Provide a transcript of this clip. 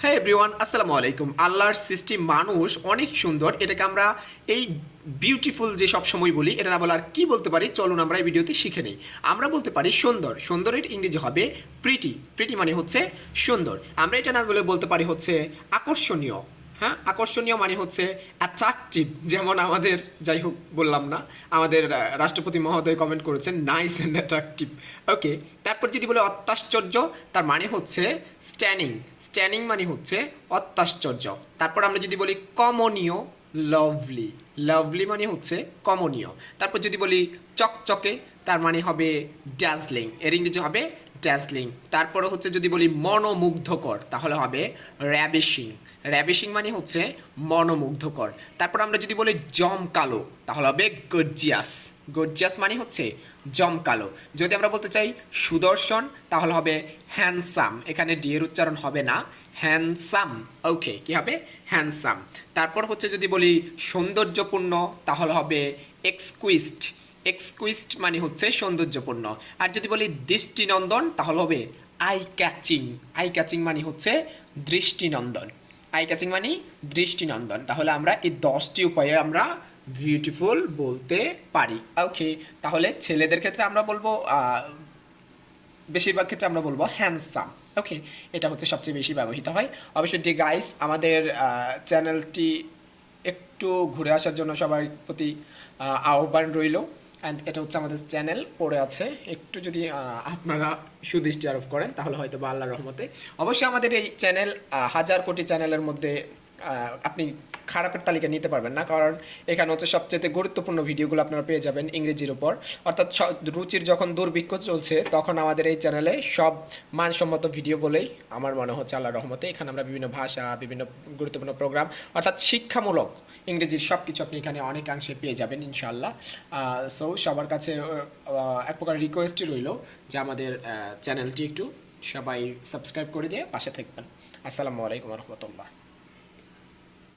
হ্যাঁ এভরিওয়ান আসসালামু আলাইকুম। আল্লাহর সৃষ্টি মানুষ অনেক সুন্দর। এটাকে আমরা এই বিউটিফুল যে সব সময় বলি, এটা না বলে আর কি বলতে পারি, চলুন আমরা এই ভিডিওতে শিখে নিই। আমরা বলতে পারি সুন্দর। সুন্দরের ইংরেজি হবে প্রিটি প্রিটি মানে হচ্ছে সুন্দর। আমরা এটা না বলে বলতে পারি হচ্ছে আকর্ষণীয়। হ্যাঁ? আকর্ষণীয় মানে হচ্ছে অ্যাট্রাকটিভ যেমন আমাদের, যাই হোক, বললাম না। আমাদের রাষ্ট্রপতি মহোদয় কমেন্ট করেছেন নাইস অ্যান্ড অ্যাট্রাকটিভ ওকে তারপর যদি বলে অত্যাশ্চর্য, তার মানে হচ্ছে স্ট্যানিং স্ট্যানিং মানে হচ্ছে অত্যাশ্চর্য। তারপর আমরা যদি বলি কমনীয় লাভলি লাভলি মানে হচ্ছে কমনীয়। তারপর যদি বলি চকচকে, তার মানে হবে ড্যাজলিং এর ইংরেজি হবে ড্যাজলিং তারপরে হচ্ছে যদি বলি মনোমুগ্ধকর, তাহলে হবে র্যাবিশিং র্যাবিশিং মানে হচ্ছে মনোমুগ্ধকর। তারপর আমরা যদি বলি জমকালো, তাহলে হবে গর্জিয়াস গর্জিয়াস মানে হচ্ছে জমকালো। যদি আমরা বলতে চাই সুদর্শন, তাহলে হবে হ্যান্ডসাম এখানে ডি এর উচ্চারণ হবে না হ্যান্ডসাম ওকে কি হবে? হ্যান্ডসাম তারপর হচ্ছে যদি বলি সৌন্দর্যপূর্ণ, তাহলে হবে এক্সকুইস্ট এক্সকুইস্ট মানে হচ্ছে সৌন্দর্যপূর্ণ। আর যদি বলি দৃষ্টিনন্দন তাহলে হবে আই ক্যাচিং আই ক্যাচিং মানে হচ্ছে দৃষ্টিনন্দন। আই ক্যাচিং মানে দৃষ্টিনন্দন। তাহলে আমরা এই দশটি উপায়ে আমরা বিউটিফুল বলতে পারি। ওকে তাহলে ছেলেদের ক্ষেত্রে আমরা বলব বেশিরভাগ ক্ষেত্রে আমরা বলব হ্যান্ডসাম ওকে এটা হচ্ছে সবচেয়ে বেশি ব্যবহৃত হয়। অবশ্যই ডি গাইস আমাদের চ্যানেলটি একটু ঘুরে আসার জন্য সবার প্রতি আহ, আহ্বান রইল। অ্যান্ড এটা হচ্ছে আমাদের চ্যানেল, পড়ে আছে। একটু যদি আপনারা সুদৃষ্টি আরোপ করেন, তাহলে হয়তো বা আল্লাহর রহমতে। অবশ্যই আমাদের এই চ্যানেল হাজার কোটি চ্যানেলের মধ্যে আপনি খারাপের তালিকা নিতে পারবেন না, কারণ এখানে হচ্ছে সবচেয়ে গুরুত্বপূর্ণ ভিডিওগুলো আপনারা পেয়ে যাবেন ইংরেজির উপর। অর্থাৎ রুচির যখন দুর্ভিক্ষ চলছে, তখন আমাদের এই চ্যানেলে সব মানসম্মত ভিডিও বলেই আমার মনে হচ্ছে আল্লাহ রহমতে এখানে আমরা বিভিন্ন ভাষা, বিভিন্ন গুরুত্বপূর্ণ প্রোগ্রাম অর্থাৎ শিক্ষামূলক ইংরেজির সব কিছু আপনি এখানে অনেকাংশে পেয়ে যাবেন ইনশাল্লাহ সো সবার কাছে এক প্রকার রিকোয়েস্টই রইল যে আমাদের চ্যানেলটি একটু সবাই সাবস্ক্রাইব করে দিয়ে পাশে থাকবেন। আসসালামু আলাইকুম রহমতুল্লাহ।